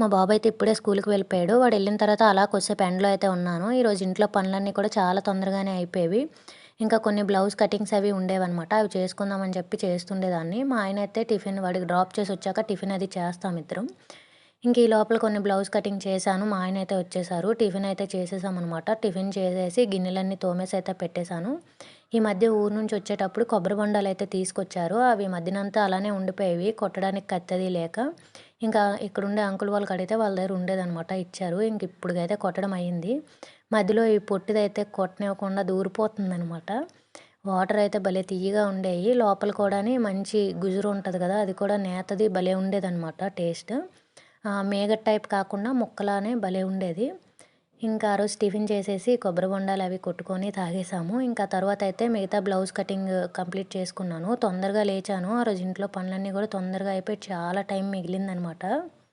మా బాబు అయితే ఇప్పుడే స్కూల్కి వెళ్ళిపోయాడు. వాడు వెళ్ళిన తర్వాత అలా కొద్దిసేపు ఎండలో అయితే ఉన్నాను. ఈరోజు ఇంట్లో పనులన్నీ కూడా చాలా తొందరగానే అయిపోయేవి. ఇంకా కొన్ని బ్లౌజ్ కటింగ్స్ అవి ఉండేవన్నమాట. అవి చేసుకుందామని చెప్పి చేస్తుండేదాన్ని. మా ఆయన అయితే టిఫిన్ వాడికి డ్రాప్ చేసి వచ్చాక టిఫిన్ అది చేస్తాం ఇద్దరం. ఇంక ఈ లోపల కొన్ని బ్లౌజ్ కటింగ్ చేశాను. మా ఆయన అయితే వచ్చేసారు. టిఫిన్ అయితే చేసేసామన్నమాట. టిఫిన్ చేసేసి గిన్నెలన్నీ తోమేసి అయితే పెట్టేశాను. ఈ మధ్య ఊరు నుంచి వచ్చేటప్పుడు కొబ్బరి బొండాలు అయితే తీసుకొచ్చారు. అవి మధ్యనంతా అలానే ఉండిపోయేవి. కొట్టడానికి కత్తది లేక ఇంకా ఇక్కడుండే అంకుల్ వాళ్ళకి అడిగితే వాళ్ళ దగ్గర ఉండేదనమాట ఇచ్చారు. ఇంక ఇప్పుడుకైతే కొట్టడం అయ్యింది. మధ్యలో ఈ పొట్టిదైతే కొట్టనివ్వకుండా దూరిపోతుంది అనమాట వాటర్ అయితే భలే తీయగా ఉండేవి లోపల కూడా మంచి గుజురు ఉంటుంది కదా అది కూడా నేతది భలే ఉండేదన్నమాట టేస్ట్. మేగ టైప్ కాకుండా ముక్కలానే భలే ఉండేది. ఇంకా ఆ రోజు టిఫిన్ చేసేసి కొబ్బరి బొండాలు అవి కొట్టుకొని తాగేసాము. ఇంకా తర్వాత అయితే మిగతా బ్లౌజ్ కటింగ్ కంప్లీట్ చేసుకున్నాను. తొందరగా లేచాను. ఆ రోజు ఇంట్లో పనులన్నీ కూడా తొందరగా అయిపోయి చాలా టైం మిగిలిందనమాట.